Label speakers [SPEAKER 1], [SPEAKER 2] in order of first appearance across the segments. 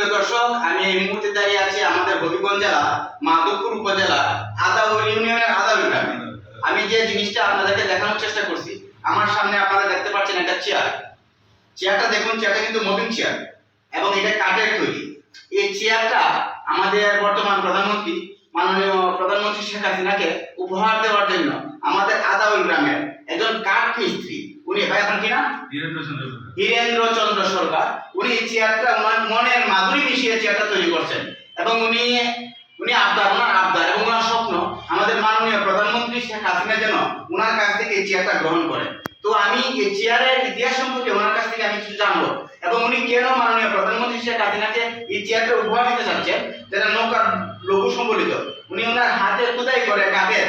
[SPEAKER 1] সুপ্রিয় দর্শক আমি এই মুহূর্তে দাঁড়িয়ে আছি আমাদের হবিগঞ্জ জেলা মাধবপুর উপজেলা আদাউল ইউনিয়নের আদাউল গ্রামে আমি যে জিনিসটা আপনাদেরকে দেখানোর চেষ্টা করছি আমার সামনে আপনারা দেখতে পাচ্ছেন একটা চেয়ার চেয়ারটা দেখুন চেয়ারটা কিন্তু মুভিং চেয়ার এবং এটা কাঠের তৈরি। এই চেয়ারটা আমাদের বর্তমান প্রধানমন্ত্রী মাননীয় প্রধানমন্ত্রী শেখ হাসিনাকে উপহার দেওয়ার জন্য আমাদের আদাউল গ্রামের একজন কাঠ মিস্ত্রি উনি ভাই আপনার কি না হীরেন্দ্র চন্দ্র সরকার। উনি এই চেয়ারটা মনের মাধুরী মিশিয়ে চেয়ারটা তৈরি করছেন। এবং উনি উনি আবদার, ওনার আবদার এবং ওনার স্বপ্ন, আমাদের মাননীয় প্রধানমন্ত্রী শেখ হাসিনা যেন ওনার কাছ থেকে এই চেয়ারটা গ্রহণ করেন তো আমি এই চেয়ারের ইতিহাস সম্পর্কে ওনার কাছ থেকে আমি কিছু জানব। এবং উনি কেন মাননীয় প্রধানমন্ত্রী শেখ হাসিনাকে এই চেয়ারটা উপহার দিতে চাচ্ছেন? যেটা নৌকার লঘু সম্বলিত। উনি ওনার হাতে খোদাই করে কাঠের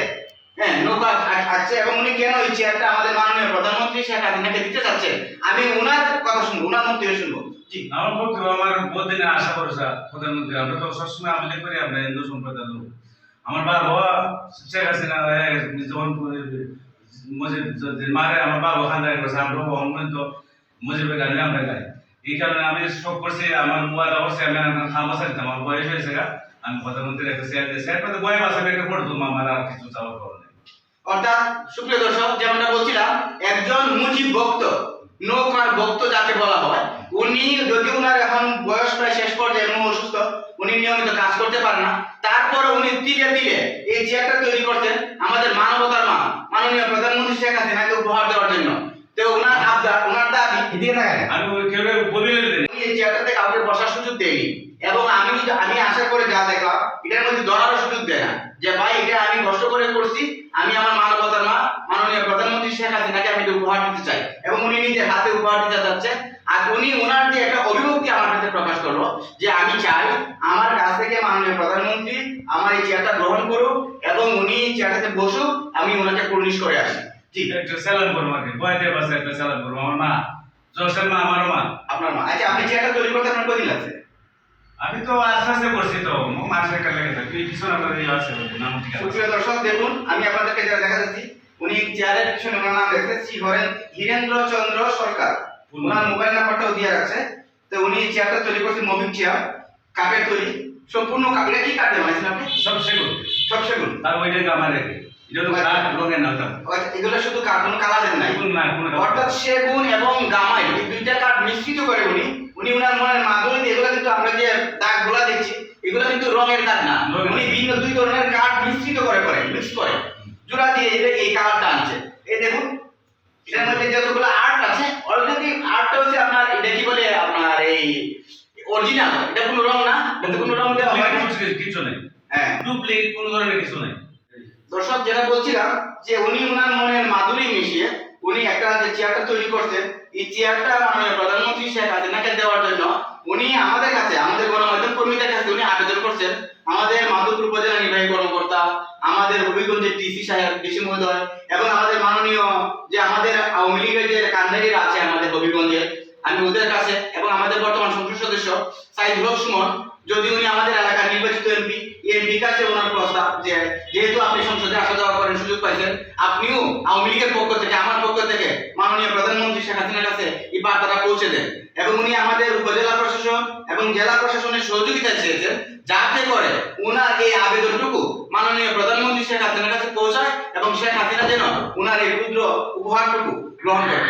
[SPEAKER 1] হ্যাঁ নৌকা আছে এবং উনি কেন এই চেয়ারটা আমাদের মাননীয় প্রধানমন্ত্রী শেখ হাসিনাকে দিতে চাচ্ছেন? আমি ওনার কথা শুনব, ওনার থেকে শুনব।
[SPEAKER 2] আমার আশা প্রধানমন্ত্রী। আমরা তো সবসময় করি, আমরা বাবা আমার বাবা এই কারণে আমি আমার আমার বয়স হয়েছে আমি শেয়ার আর কিছু চাওয়ার
[SPEAKER 1] অর্থাৎ, সুপ্রিয় দর্শক, যেমনটা বলছিলাম, একজন মুজিব ভক্ত, নৌকার ভক্ত যাকে বলা হয় উনি যদি উনার এখন বয়স প্রায় শেষ পর্যায়ে এবং অসুস্থ উনি নিয়মিত কাজ করতে পারেন না। তারপরে উনি ধীরে ধীরে এই চেয়ারটা তৈরি করছেন আমাদের মানবতার মা মাননীয় প্রধানমন্ত্রী শেখ হাসিনাকে উপহার দেওয়ার জন্য। তো ওনার আবদার ওনার দাবি এদিকে
[SPEAKER 2] আমি কেউ
[SPEAKER 1] উনি এই চেয়ারটাতে কাউকে বসার সুযোগ দেয়নি। এবং আমি আমি আশা করে যা দেখলাম এটার মধ্যে ধরারও সুযোগ দেয় না। যে ভাই এটা আমি কষ্ট করে করছি আমি আমার মানবতার মা মাননীয় প্রধানমন্ত্রী শেখ হাসিনাকে আমি উপহার দিতে চাই। এবং উনি নিজের হাতে উপহার দিতে যাচ্ছেন আর উনি ওনার যে একটা অভিভক্তি আমার কাছে প্রকাশ করল যে আমি চাই আমার কাছ থেকে মাননীয় প্রধানমন্ত্রী আমার এই চেয়ারটা গ্রহণ করুক এবং উনি চেয়ারটাতে বসুক আমি ওনাকে পুলিশ করে আসি। জি।
[SPEAKER 2] একটা স্যালাম করব আর কি বাসে একটা স্যালাম করব আমার মা জোসের মা আমারও মা।
[SPEAKER 1] আপনার মা। আচ্ছা আপনি চেয়ারটা তৈরি করতে আপনার কদিন লাগছে?
[SPEAKER 2] আমি তো আস্তে আস্তে করছি তো। মাসে একটা লেগেছে তুই কিছু না করে আছে নাম ঠিক আছে
[SPEAKER 1] দর্শক দেখুন আমি আপনাদেরকে দেখা যাচ্ছি উনি চেয়ারের পিছনে ওনার নাম শ্রী হরেন হীরেন্দ্র চন্দ্র সরকার। ওনার মোবাইল নাম্বারটাও দিয়ে রাখছে তো উনি চেয়ারটা তৈরি করছেন মুভিং চেয়ার কাঠের তৈরি। সম্পূর্ণ কাঠ কি কাঠে বানাইছেন আপনি?
[SPEAKER 2] সব সেগুন।
[SPEAKER 1] সব সেগুন।
[SPEAKER 2] আর ওইটাই আমার
[SPEAKER 1] এগুলো শুধু কাঠ কোনো কালারের নাই। অর্থাৎ সেগুন এবং গামাই এই দুইটা কাঠ মিশ্রিত করে উনি উনি উনার মনের মাধুরী এগুলো কিন্তু আমরা যে দাগগুলা দেখছি এগুলো কিন্তু রঙের দাগ না। উনি ভিন্ন দুই ধরনের কাঠ মিশ্রিত করে করে মিক্স করে। জোড়া দিয়ে এই কালারটা আনছে। এই দেখুন এটার মধ্যে যতগুলো আর্ট আছে। অলরেডি আর্টটা হচ্ছে আপনার এটা কি বলে? আপনার এই অরিজিনাল এটা কোনো রং না? এটা কোনো রং দেওয়া হয়
[SPEAKER 2] কিছু- নেই
[SPEAKER 1] হ্যাঁ।
[SPEAKER 2] ডুপ্লিকেট কোনো ধরনের কিছু নেই।
[SPEAKER 1] দর্শক যেটা বলছিলাম যে উনি উনার মনের মাধুরী মিশিয়ে উনি একটা যে চেয়ারটা তৈরি করছেন এই চেয়ারটা মাননীয় প্রধানমন্ত্রী শেখ হাসিনাকে দেওয়ার জন্য উনি আমাদের কাছে আমাদের গণমাধ্যম কর্মীদের কাছে উনি আবেদন করছেন। আমাদের মাধবপুর উপজেলা নির্বাহী আমাদের হবিগঞ্জের ডিসি সাহেব, ডিসি মহোদয় এবং আমাদের মাননীয় যে আমাদের আওয়ামী লীগের যে কান্দারিরা আছে আমাদের হবিগঞ্জে, আমি ওদের কাছে এবং আমাদের বর্তমান সংসদ সদস্য সাইদুল হক যদি উনি আমাদের এলাকার নির্বাচিত এমপি এমপি কাছে ওনার প্রস্তাব যে যেহেতু আপনি সংসদে আসা যাওয়া করেন সুযোগ পাইছেন, আপনিও আওয়ামী লীগের পক্ষ থেকে, আমার পক্ষ থেকে মাননীয় প্রধানমন্ত্রী শেখ হাসিনার কাছে এই বার্তাটা পৌঁছে দেন। এবং উনি আমাদের উপজেলা প্রশাসন এবং জেলা প্রশাসনের সহযোগিতা চেয়েছেন, যাতে করে ওনার এই আবেদনটুকু কাছে পৌঁছায় এবং শেখ হাসিনা যেন উনার এই ক্ষুদ্র উপহারটুকু গ্রহণ করেন